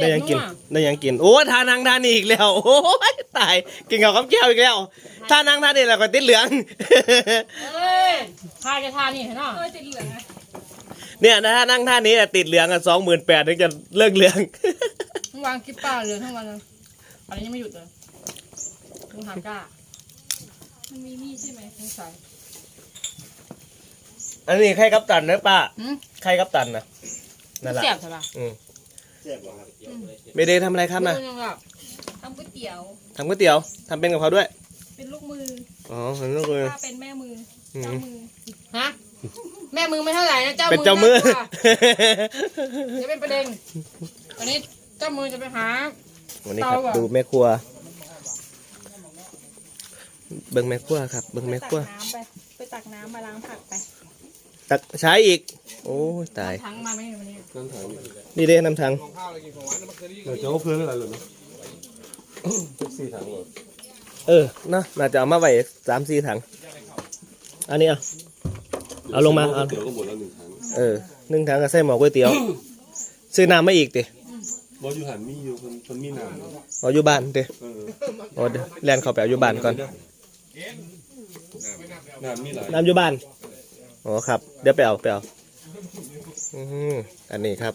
ได้ยังกินได้ยังกิน โอ้ทานังทานี่อีกแล้ว โอ้ยตาย กินกับข้าวแก้วอีกแล้วทานังทานี่แล้วก็ติดเหลืองเอ้ยทาจะทานี่เห็นเนาะเออติดเหลืองนะเนี่ยถ้านั่งท่านี้อะติดเหลืองอะสองหมื่นแปดถึงจะเลิกเหลืองทั้งวันคลิปป้าเลยทั้งวันเลยอันนี้ยังไม่หยุดเลยลุงหาก้ามันมีมีดใช่ไหมสงสัยอันนี้ใครกับตันนะป้าหืมใครกับตันนะนั่นแหละแซ่บใช่ปะอืม ไม่ได้ทำอะไรครับนะดูยังแบบทำก๋วยเตี๋ยว ทำก๋วยเตี๋ยวทำเป็นกับเขาด้วย เป็นลูกมือ อ๋อเห็นลูกเลยป้าเป็นแม่มืออืมเจ้ามือ ฮะ แม่มือไม่เท่าไหร่นะเจ้าเป็นเจ้ามือกกว่าจะเป็นประเด็นตอนนี้เจ้ามือจะไปหาวันนี้ครับเตาอะดูแม่ครัว เบิ้งแม่ครัวครับ เบิ้งไปแม่ตัครัวกน้ำไปไปตักน้ำมาล้างผักไป ตักใช้อีก โอ้ยตาย ทั้งมาไหมวันนี้นี่เด้น้ำทังเดี๋ยวจะเอาเพื่อนอะไรเลยเนาะทุกสี่ถังเลยเออเนาะน่าจะเอามาไว้สามสี่ถัง อันนี้เอาเอาลงมาเอา เดี๋ยวก็หมดแล้วหนึ่งถังเออหนึ่งถังก็ใส่หมอก๋วยเตี๋ยว ซื้อน้ำมาอีกติบออยู่หันมีอยู่คนคนมีน้ำเนาะเอาอยู่บ้านติเออโอ้เดี๋ยวแลนเข้าไปเอาอยู่บ้านก่อน น้ำมีหลายน้ำอยู่บ้าน อ๋อครับ เดี๋ยวไปเอาไปเอา อืมอันนี้ครับ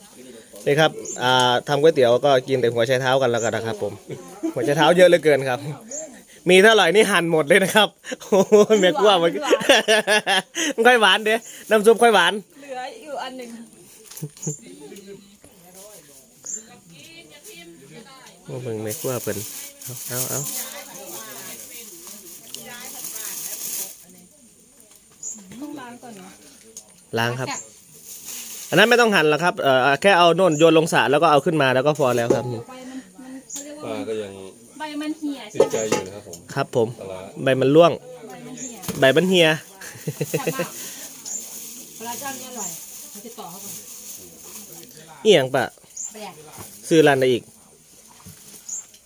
นี่ครับอ่าทำก๋วยเตี๋ยวก็กินแต่หัวไชเท้ากันแล้วกันนะครับ ผม หัวไชเท้าเยอะเหลือเกินครับ มีเท่าไหร่นี่หั่นหมดเลยนะครับโอ้ยเมียกลัวมันมันค่อยหวานเด้น้ำซุปค่อยหวาน เหลืออยู่อันหนึ่งโอ้เบิ่งเมียกลัวเพิ่นเอาเอาเอาต้องล้างก่อนเนาะล้างครับ อันนั้นไม่ต้องหั่นหรอกครับเอ่อแค่เอาโน่นโยนลงสระแล้วก็เอาขึ้นมาแล้วก็พอแล้วครับ ใบมันมันเขาเรียกว่าป้าก็ยังใบมันเหี่ยติใช่ดไหมใจอยู่นะครับผมครับผมปลาร้าใบมันร่วง ใบมันเหี่ยใบมันเฮียเวลาเจ้านี่อร่อยเราติดต่อเขาก่อนเอียงปะแบกซื้อร้านไหนอีก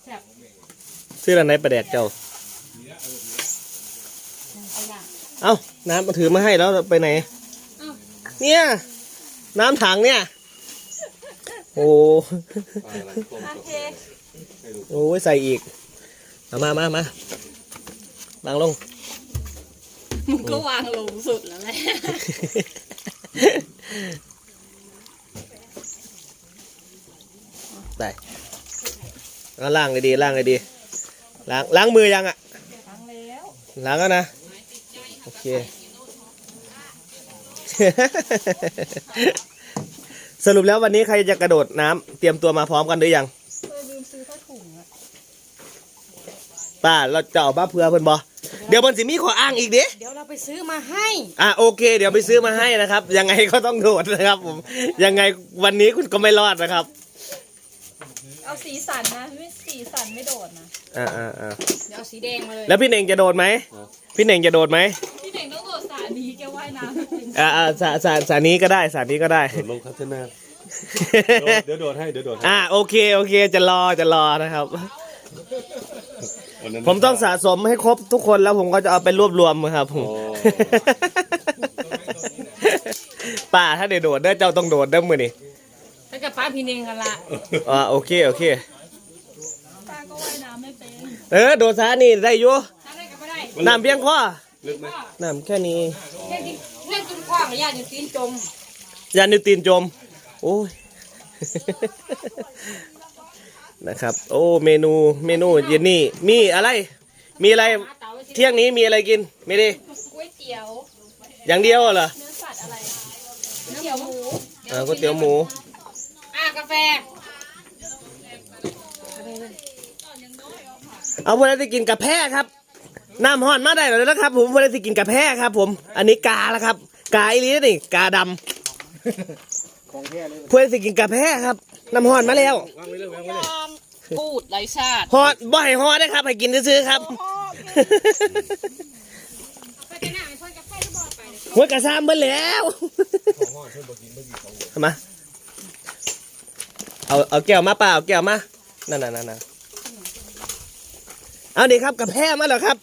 แซ่บซื้อร้านไหนประแดกเจ้า ยังไปย่างเอ้าน้ำมาถือมาให้แล้วไปไหนเนี่ย น้ำถังเนี่ย โอ้ปลาอะไรต้มโอกับเคโอ้ยใส่อีกเอามา มา มาบางลง มึงก็วางลงสุดแล้วแหละ ได้เอาล้างเลยดีล้างเลยดีล้างล้างมือยังอะ ล้างแล้ว ล้างแล้วนะ โอเค สรุปแล้ววันนี้ใครจะกระโดดน้ำเตรียมตัวมาพร้อมกันหรือยังเคยลืมซื้อผ้าถุงอะป้าเราจะเอาบ้าเผื่อเพิ่นบอเดี๋ยวมันสิมีขออ้างอีกเด้ เดี๋ยวเราไปซื้อมาให้อะโอเค เดี๋ยวไปซื้อมาให้นะครับ ยังไงก็ต้องโดดนะครับ ผม ยังไงวันนี้คุณก็ไม่รอดนะครับเอาสีสันนะไม่สีสันไม่โดดนะอ่าอ่าอ่าเดี๋ยวเอาสีแดงมาเลยแล้วพี่เน่งจะโดดไหมพี่เน่งจะโดดไหมายน้ำไม่เป็นอ่าอ่าสาสาสานี้ก็ได้สานี้ก็ได้ โดดลงคัตเทอร์นาเดี๋ยวโดดให้เดี๋ยวโดดให้อ่าโอเคโอเคจะรอจะรอนะครับ วันนั้นผมต้องสะสมให้ครบทุกคนแล้วผมก็จะเอาไปรวบรวมครับผม โอ้ป้าถ้าเดี๋ยวโดดเด้อเจ้าต้องโดดเด้อมือนี่ถ้ากับป้าพี่เนงกันละอ่าโอเคโอเค ป้าก็ว่ายน้ำไม่เป็นเออโดดซะนี่ได้อยู่ถ้าได้ก็ไม่ได้น้ำเพียงพอ ลึกไหมน้ำแค่นี้เล่นที่เล่นจนกว้างระยะอยู่ตีนจมยานิวตีนจม โอ้ย นะครับ โอ้ เมนู เมนูเย็นนี่ มีอะไร มีอะไร หาเต๋าไว้สิเที่ยงนี้มีอะไรกิน ไม่ได้ ก๋วยเตี๋ยวอย่างเดียวเหรอเนื้อสัตว์อะไรก๋วยเตี๋ยวหมูอ่าก๋วยเตี๋ยวหมู อ่ากาแฟเอาพวกนั้นที่กินกับแพ้ครับ น้ำห่อนมาได้แล้วนะครับ ผมพวกนั้นที่กินกับแพ้ครับ ผม อันนี้กาแล้วครับ กาอีหลีนี่กาดำพวกนั้นที่กินกับแพ้ครับน้ำห่อนมาแล้วพูดไรชาติห่อนบ่ให้ห่อได้ครับ ให้กินซื้อๆครับหัวกระซามเบิ่แล้วทำไมาเอาเอาแก้วมาเปล่าเอาแก้วมานั่นน่ะนั่นน่ะเอาดิครับกับแพ้มาแล้วครับ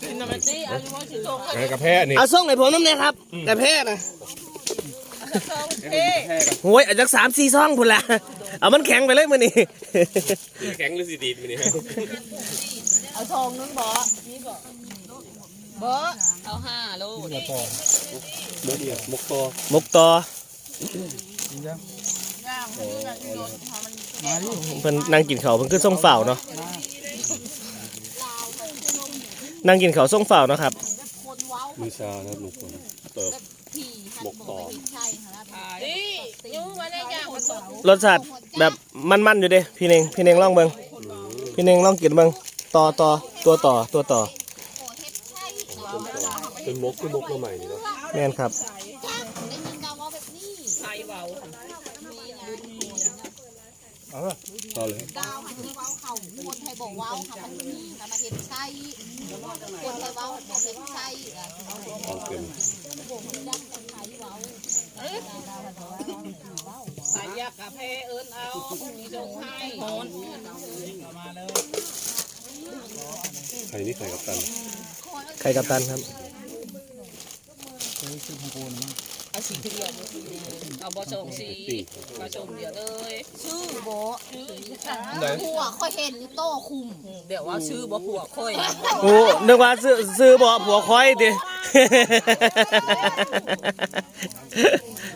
กินน้ำมันสิเอาอยู่ห้องสีโตก็ไงกับแพทย์นี่เอาส่งให้ผมน้ำเนี่ยครับกับแพ้นะโอ้ยอาจจะสามสี่ซองพุ่นละเอามันแข็งไปเลยมือนี่แข็งหรือสีดีดมันนี่เอาทองนู้นบอนี่บอเบอร์เอาห้าโลมกเอียดมกตอมกต่อย่างมันแบบโดนพอมันเพิ่นนั่งกินเขาวเพิ่นคือส่งฝ่าวเนาะ นั่งกินเขาวส่งฝ่าวเนาะครับมือชานะครับหนุ่มคนเติบมกตอนี่ยูมาได้ย่างมันตกรสชาติแบบมันๆอยู่เด้พี่เนงพี่เนงลองเบิ่งพี่เนงลองกินเบิ่งต่อต่อตัวต่อตัวต่อเป็นมกคือมกมาใหม่นี่เนาะแม่นครับไทยเบา ต่อเลยดาวหันที่เว้าเขาคนไทยบอกว้าวค่ะมันมีค่ะมาเห็นใช่คนไทยว้าบอกเห็นใช่อะเอาเต็มสายยากาแฟเอิญเอามีดงให้โหนไข่นี่ไข่กับตัน ไข่กัปตันครับ เอาสีเดียวเอาบอสองสีบอสองเดียวเลยชื่อโบหัวค่อยเห็นนี่โต้คุม เดี๋ยวว่าชื่อบอผัวค่อยโอ้นึกว่าซื้อซื้อบ่ผัวคอยดิ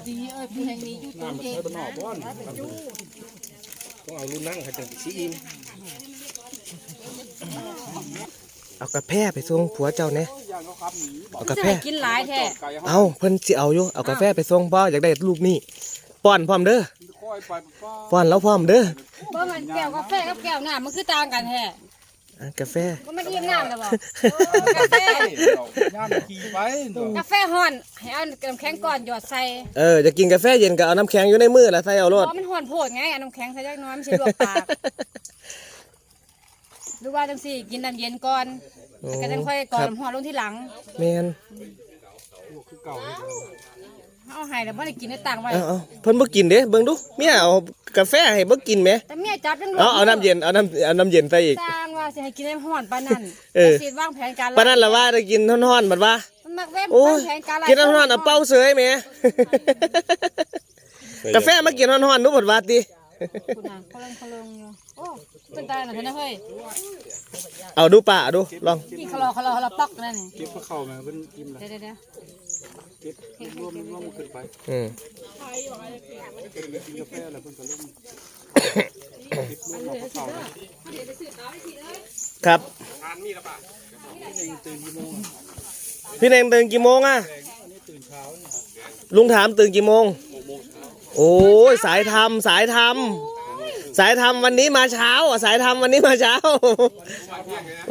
ดีเอ้ยพี่แห่งนี้อยู่ตัวเองต้องเอารุ่นนั่งให้จังสีอิม เอากาแฟไปส่งผัวเจ้าเนี่ยเอากาแฟกินหลายแท้เอาเพิ่นสิเอาอยู่เอากาแฟไปส่งบ่อยากได้รูปนี้ป้อนพร้อมเด้อป้อนแล้วพร้อมเด้อบ่มันแก้วกาแฟกับแก้วน้ำมันคือต่างกันแท้อะกาแฟบ่มันอิ่มน้ำแล้วบ่กาแฟย่ามขี่ไปกาแฟฮ้อนให้เอาน้ำแข็งก่อนหยอดใส่เออจะกินกาแฟเย็นก็เอาน้ำแข็งอยู่ในมือแล้วใส่เอาเพรราะถมันฮ้อนโพดไงเอาน้ำแข็งใส่จักหน้อยมันสิลวกปาก หรือว่าจังซี่กินน้ำเย็นก่อนแล้วก็จังค่อยก่อนน้ำร้อนลงทีหลังแม่นเอาให้แล้วบ่ได้กินได้ต่างไว้เอาเอาเพิ่นบ่กินเด้เบิ่งดูเมียเอากาแฟให้บ่กินแหมแต่เมียจับจังเอาเอาน้ำเย็นเอาน้ำเอาน้ำเย็นใส่อีกต่างว่าสิให้กินให้ฮ้อนปานนั้นเออ แต่สิวางแผนการปานนั้นล่ะว่าได้กินท่อนๆบัดว่า มันมักเว้นโอ้วายงแผนการกินท่อนๆเอาเป้าเสยแหม กาแฟมากินท่อนๆดูบัดว่าติคุณน่ะเขาลงเขาลงอยู่โอ้ เป็นตายน่ะเพิ่นะเฮ้ยเอาดูป่าดูลองกินคลอคลอคลอปอกนั่นนี่เก็บพระเข่ามาเป็นอิ่มแล้วเดี๋ยวเดี๋ยวเดี๋ยวเก็บรวมรวมขึ้นไปอืมกินกาแฟแล้วเพิ่นก็ลงเก็บรวมพระเข่าครับ เองตื่นกี่โมงพี่เน่งตื่นกี่โมงอะลุงถามตื่นกี่โมง โอ้ยสายทำสายทำ สายทำวันนี้มาเช้าอะสายทำวันนี้มาเช้า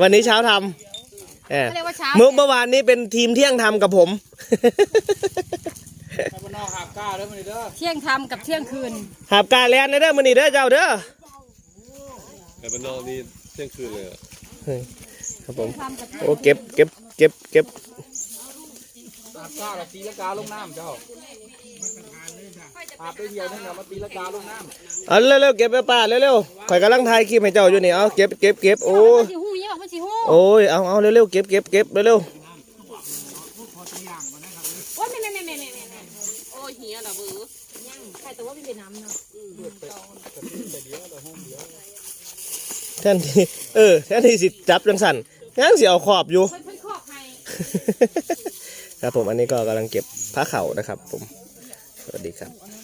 วันนี้เช้าทำเออเขาเรียกว่าเช้าเมื่อเมื่อวานนี้เป็นทีมเที่ยงทำกับผมให้บนนอกหาบก้าแล้วมันเด้อเที่ยงทำกับเที่ยงคืนหาบกาแลนด์เด้อมันนี่เด้อเจ้าเด้อแต่บ้านนอกนี่เที่ยงคืนเลยอะครับผมโอ้เก็บเก็บเก็บเก็บหาบก้าแล้วตีละกาลงน้ำเจ้า หาบไปเดียวนั่นแหละมาตีละกาลงน้เอาเร็วๆเก็บไปป้าเร็วๆข่อยกำลังถ่ายคลิปให้เจ้าอยู่นี่เอาเก็บเก็บเก็บโอ้มันยสิหูยี่บอกมันสิหูโอ้ยเอาเอาเร็วๆเก็บเก็บเก็บเร็วโอ้ยแม่แม่แม่แม่แม่แม่โอ้ยเฮียละบือใครแต่ว่ามันเป็นน้ำเนาะๆแทนที่เออแท่นที่สิจับจังสันงั้นสิเอาขอบอยู่ เพิ่นเพิ่นครอบให้ ครับผมอันนี้ก็กำลังเก็บผ้าเข่านะครับผม สวัสดีครับ